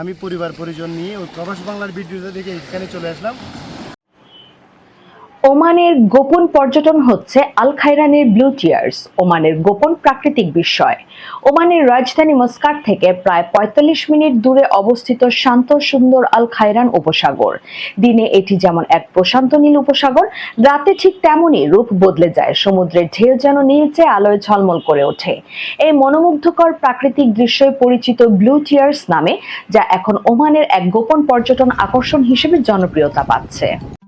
আমি পরিবার পরিজন নিয়ে ওই প্রবাস বাংলার ভিডিওটা দেখে এখানে চলে আসলাম। ওমানের গোপন পর্যটন হচ্ছে আল খাইরানের ব্লু টিয়ার্স, ওমানের গোপন প্রাকৃতিক বিস্ময়। ওমানের রাজধানী মস্কাট থেকে প্রায় ৪৫ মিনিট দূরে অবস্থিত শান্ত সুন্দর আল খাইরান উপসাগর। দিনে এটি যেমন এক প্রশান্ত নীল উপসাগর, রাতে ঠিক তেমনই রূপ বদলে যায়, সমুদ্রের ঢেউ যেন নীলচে আলোয় ঝলমল করে ওঠে। এই মনোমুগ্ধকর প্রাকৃতিক দৃশ্যে পরিচিত ব্লু টিয়ার্স নামে, যা এখন ওমানের এক গোপন পর্যটন আকর্ষণ হিসেবে জনপ্রিয়তা পাচ্ছে।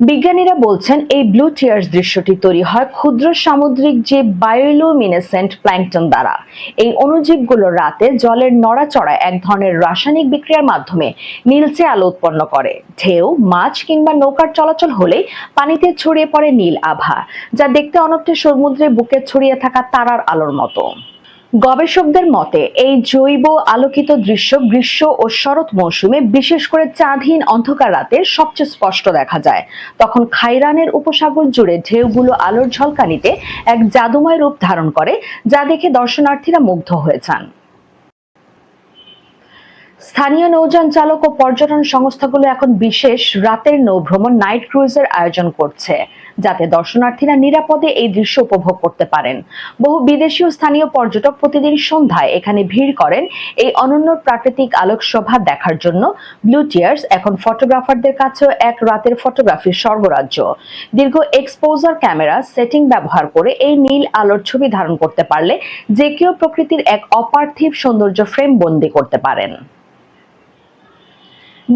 বিজ্ঞানীরা বলছেন এই ব্লু টিয়ার্স দৃশ্যটি তৈরি হয় ক্ষুদ্র সামুদ্রিক যে বায়োলুমিনেসেন্ট প্ল্যাঙ্কটন দ্বারা। এই অণুজীবগুলো রাতে জলের নড়াচড়ায় এক ধরনের রাসায়নিক বিক্রিয়ার মাধ্যমে নীলচে আলো উৎপন্ন করে। ঢেউ, মাছ কিংবা নৌকার চলাচল হলেই পানিতে ছড়িয়ে পড়ে নীল আভা, যা দেখতে অনেকটা সমুদ্রে বুকে ছড়িয়ে থাকা তারার আলোর মতো। গবেষকদের মতে, এই জৈব আলোকিত দৃশ্য গ্রীষ্ম ও শরৎ মৌসুমে বিশেষ করে চাঁদহীন অন্ধকার রাতে সবচেয়ে স্পষ্ট দেখা যায়। তখন খাইরানের উপসাগর জুড়ে ঢেউগুলো আলোর ঝলকানিতে এক জাদুময় রূপ ধারণ করে, যা দেখে দর্শনার্থীরা মুগ্ধ হয়ে যান স্থানীয় নৌযান চালক ও পর্যটন সংস্থাগুলো এখন বিশেষ রাতের নৌভ্রমণ নাইট ক্রুজের আয়োজন করছে, যাতে দর্শনার্থীরা নিরাপদে এই দৃশ্য উপভোগ করতে পারেন। বহু বিদেশি ও স্থানীয় পর্যটক প্রতিদিন সন্ধ্যায় এখানে ভিড় করেন এই অনন্য প্রাকৃতিক আলোকশোভা দেখার জন্য। ব্লু টিয়ার্স এখন ফটোগ্রাফারদের কাছেও এক রাতের ফটোগ্রাফির স্বর্গরাজ্য। দীর্ঘ এক্সপোজার ক্যামেরা সেটিং ব্যবহার করে এই নীল আলোর ছবি ধারণ করতে পারলে যে কেউ প্রকৃতির এক অপার্থিব সৌন্দর্য ফ্রেম বন্দি করতে পারেন।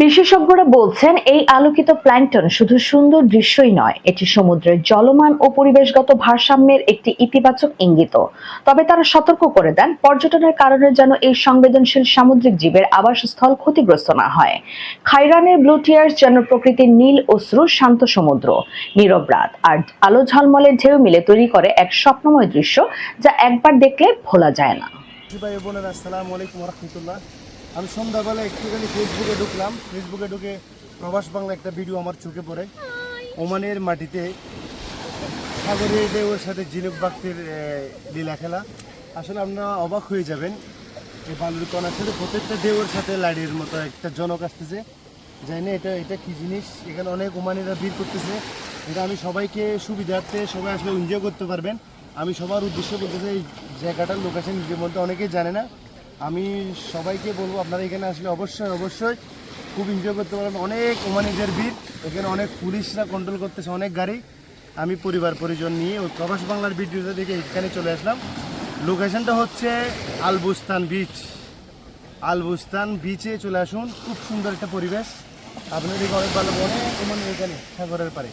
বিশেষজ্ঞরা বলছেন, এই আলোকিত প্ল্যাঙ্কটন শুধু সুন্দর দৃশ্যই নয়, এটি সমুদ্রের জলমান ও পরিবেশগত ভারসাম্যের একটি ইতিবাচক ইঙ্গিত। তবে তারা সতর্ক করে দেন, পর্যটনের কারণে যেন এই সংবেদনশীল সামুদ্রিক জীবের আবাসস্থল ক্ষতিগ্রস্ত না হয়। খাইরানের ব্লু টিয়ার্স যেন প্রকৃতির নীল অশ্রু, শান্ত সমুদ্র, নীরব রাত, আর আলো ঝলমলে ঢেউ মিলে তৈরি করে এক স্বপ্নময় দৃশ্য, যা একবার দেখলে ভোলা যায় না। ভাই বোনেরা, আসসালামু আলাইকুম রহমতুল্লাহ। আমি সন্ধ্যাবেলা একটুখানি ফেসবুকে ঢুকলাম। ফেসবুকে ঢুকে প্রবাস বাংলা একটা ভিডিও আমার চোখে পড়ে। ওমানের মাটিতে সাগরের ঢেউয়ের সাথে ঝিনুক বাক্তির লীলা খেলা। আসলে আপনারা অবাক হয়ে যাবেন, এই বালুর কণার সাথে প্রত্যেকটা ঢেউয়ের সাথে লাড়ির মতো একটা জনক আসতেছে। জানি না এটা এটা কী জিনিস? এখানে অনেক ওমানিরা ভিড় করতেছে। এটা আমি সবাইকে সুবিধার্থে সবাই আসলে এনজয় করতে পারবেন। আমি সবার উদ্দেশ্যে বলতেছি এই জায়গাটার লোকেশন নিজের মধ্যে অনেকেই জানে না। আমি সবাইকে বলব, আপনারা এখানে আসলে অবশ্যই অবশ্যই খুব এনজয় করতে পারবেন অনেক ওমানিদের ভিড়, এখানে অনেক পুলিশরা কন্ট্রোল করতেছে, অনেক গাড়ি। আমি পরিবার, পরিজন নিয়ে ওই প্রবাস বাংলার ভিডিওটা দেখে এখানে চলে আসলাম। লোকেশনটা হচ্ছে আলবুস্তান বিচ আলবুস্তান বিচে চলে আসুন, খুব সুন্দর একটা পরিবেশ। আপনাদের অনেক ভালো ওমানি এখানে সাগরের পারে